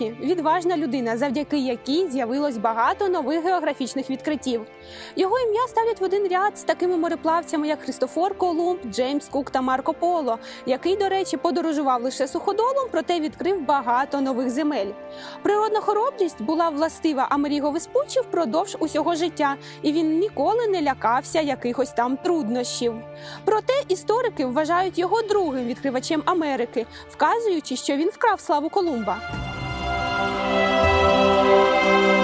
Амеріго – відважна людина, завдяки якій з'явилось багато нових географічних відкриттів. Його ім'я ставлять в один ряд з такими мореплавцями, як Христофор Колумб, Джеймс Кук та Марко Поло, який, до речі, подорожував лише суходолом, проте відкрив багато нових земель. Природна хоробрість була властива Амеріго Веспуччі впродовж усього життя, і він ніколи не лякався якихось там труднощів. Проте історики вважають його другим відкривачем Америки, вказуючи, що він вкрав славу Колумба. Амеріго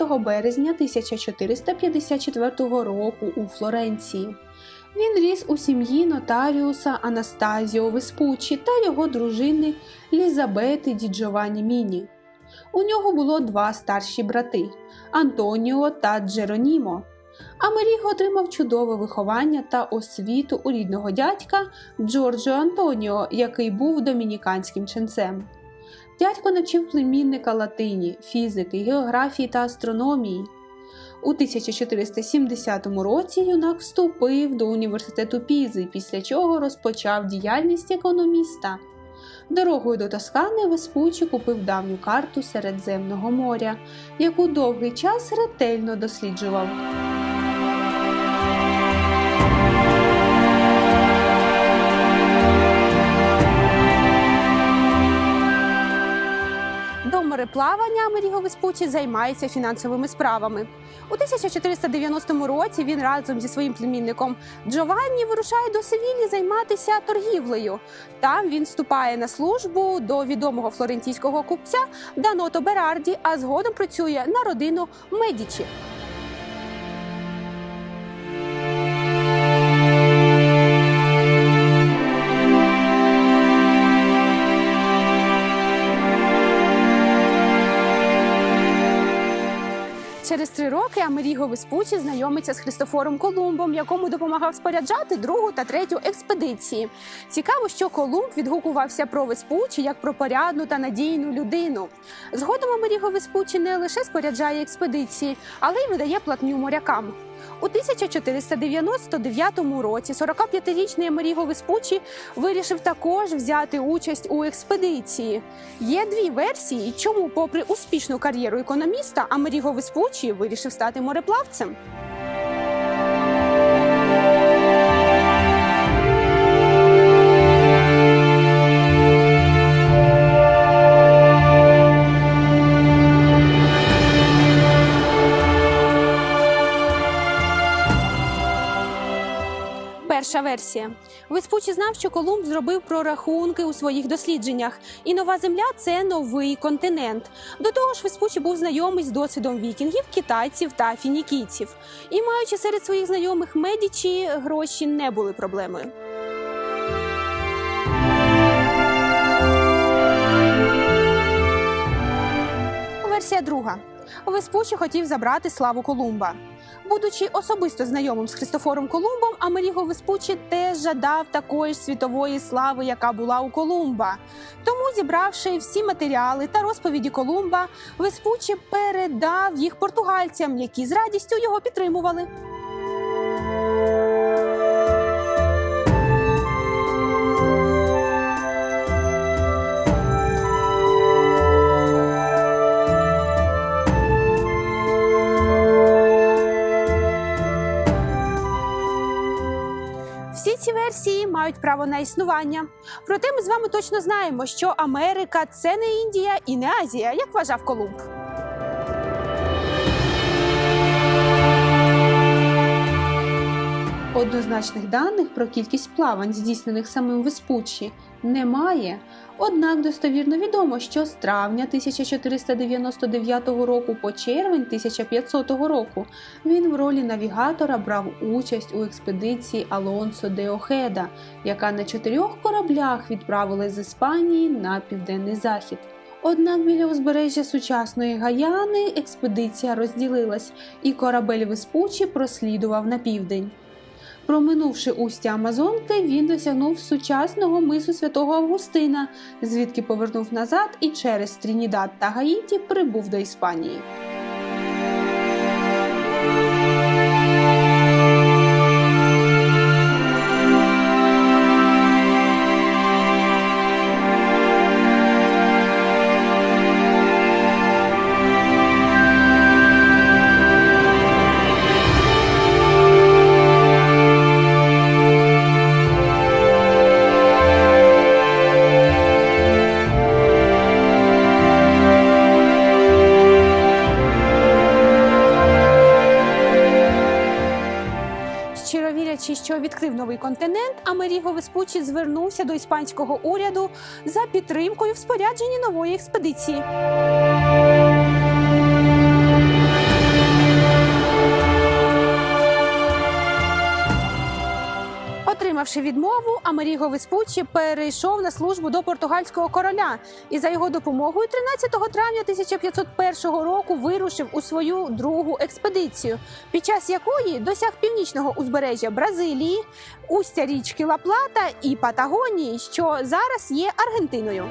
25 березня 1454 року у Флоренції. Він ріс у сім'ї нотаріуса Анастазіо Веспучі та його дружини Лізабети Діджовані Міні. У нього було два старші брати Антоніо та Джеронімо. Амеріго отримав чудове виховання та освіту у рідного дядька Джорджо Антоніо, який був домініканським ченцем. Дядько навчив племінника латині, фізики, географії та астрономії. У 1470 році юнак вступив до університету Пізи, після чого розпочав діяльність економіста. Дорогою до Тоскани Веспуччі купив давню карту Середземного моря, яку довгий час ретельно досліджував. До мореплавання Амеріго Веспуччі займається фінансовими справами. У 1490 році він разом зі своїм племінником Джованні вирушає до Севілі займатися торгівлею. Там він вступає на службу до відомого флорентійського купця Даното Берарді, а згодом працює на родину Медічі. Три роки Амеріго Веспуччі знайомиться з Христофором Колумбом, якому допомагав споряджати другу та третю експедиції. Цікаво, що Колумб відгукувався про Веспуччі як про порядну та надійну людину. Згодом Амеріго Веспуччі не лише споряджає експедиції, але й видає платню морякам. У 1499 році 45-річний Амеріго Веспучі вирішив також взяти участь у експедиції. Є дві версії, чому, попри успішну кар'єру економіста, Амеріго Веспучі вирішив стати мореплавцем. Перша версія. Веспуччі знав, що Колумб зробив прорахунки у своїх дослідженнях, і нова земля це новий континент. До того ж, Веспуччі був знайомий з досвідом вікінгів, китайців та фінікійців. І маючи серед своїх знайомих медічі, гроші не були проблемою. Версія друга. Веспуччі хотів забрати славу Колумба. Будучи особисто знайомим з Христофором Колумбом, Амеріго Веспуччі теж жадав такої ж світової слави, яка була у Колумба. Тому, зібравши всі матеріали та розповіді Колумба, Веспуччі передав їх португальцям, які з радістю його підтримували. Мають право на існування. Проте ми з вами точно знаємо, що Америка це не Індія і не Азія, як вважав Колумб. Однозначних даних про кількість плавань, здійснених самим Веспуччі, немає. Однак достовірно відомо, що з травня 1499 року по червень 1500 року він в ролі навігатора брав участь у експедиції Алонсо де Охеда, яка на чотирьох кораблях відправилась з Іспанії на південний захід. Однак біля узбережжя сучасної Гаяни експедиція розділилась, і корабель Веспуччі прослідував на південь. Проминувши устя Амазонки, він досягнув сучасного мису святого Августина, звідки повернув назад і через Трінідад та Гаїті прибув до Іспанії. Щиро що відкрив новий континент, Амеріго Веспучі звернувся до іспанського уряду за підтримкою в спорядженні нової експедиції. Отримавши відмову, Амеріго Веспуччі перейшов на службу до португальського короля і за його допомогою 13 травня 1501 року вирушив у свою другу експедицію, під час якої досяг північного узбережжя Бразилії, устя річки Ла-Плата і Патагонії, що зараз є Аргентиною.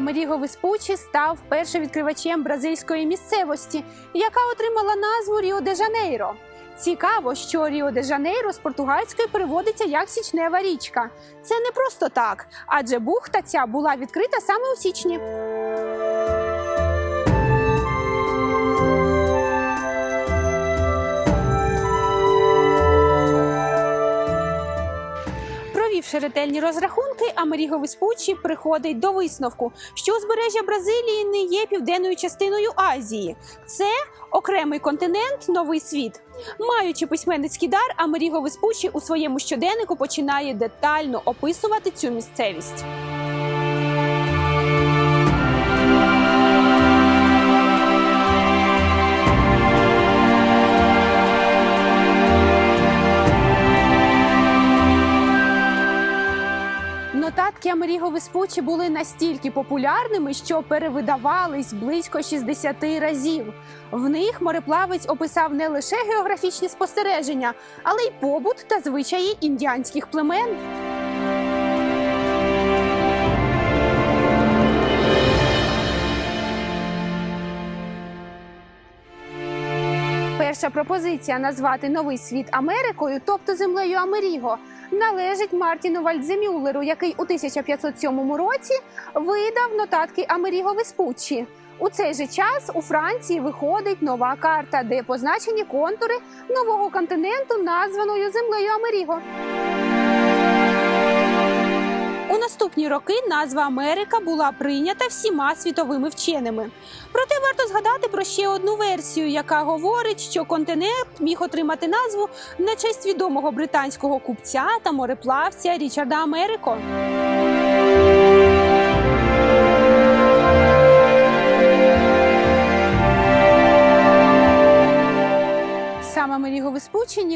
Амеріго Веспучі став першовідкривачем бразильської місцевості, яка отримала назву Ріо де Жанейро. Цікаво, що Ріо де Жанейро з португальської переводиться як січнева річка. Це не просто так, адже бухта ця була відкрита саме у січні. Провівши ретельні розрахунки, Амеріго Веспуччі приходить до висновку, що узбережжя Бразилії не є південною частиною Азії. Це окремий континент, новий світ. Маючи письменницький дар, Амеріго Веспуччі у своєму щоденнику починає детально описувати цю місцевість. Веспуччі були настільки популярними, що перевидавались близько 60 разів. В них мореплавець описав не лише географічні спостереження, але й побут та звичаї індіанських племен. Перша пропозиція назвати новий світ Америкою, тобто землею Америго, належить Мартіну Вальдземюллеру, який у 1507 році видав нотатки Америго Веспуччі. У цей же час у Франції виходить нова карта, де позначені контури нового континенту, названою землею Америго. Наступні роки назва Америка була прийнята всіма світовими вченими. Проте варто згадати про ще одну версію, яка говорить, що континент міг отримати назву на честь відомого британського купця та мореплавця Річарда Америко.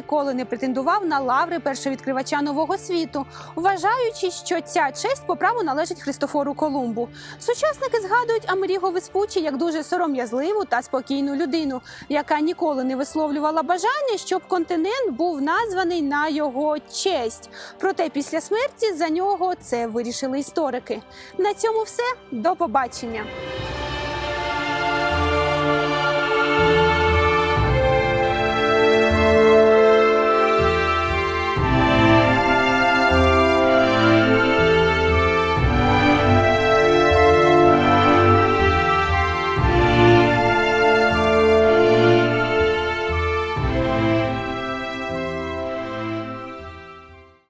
Ніколи не претендував на лаври першовідкривача нового світу, вважаючи, що ця честь по праву належить Христофору Колумбу. Сучасники згадують Амеріго Веспуччі як дуже сором'язливу та спокійну людину, яка ніколи не висловлювала бажання, щоб континент був названий на його честь. Проте після смерті за нього це вирішили історики. На цьому все до побачення.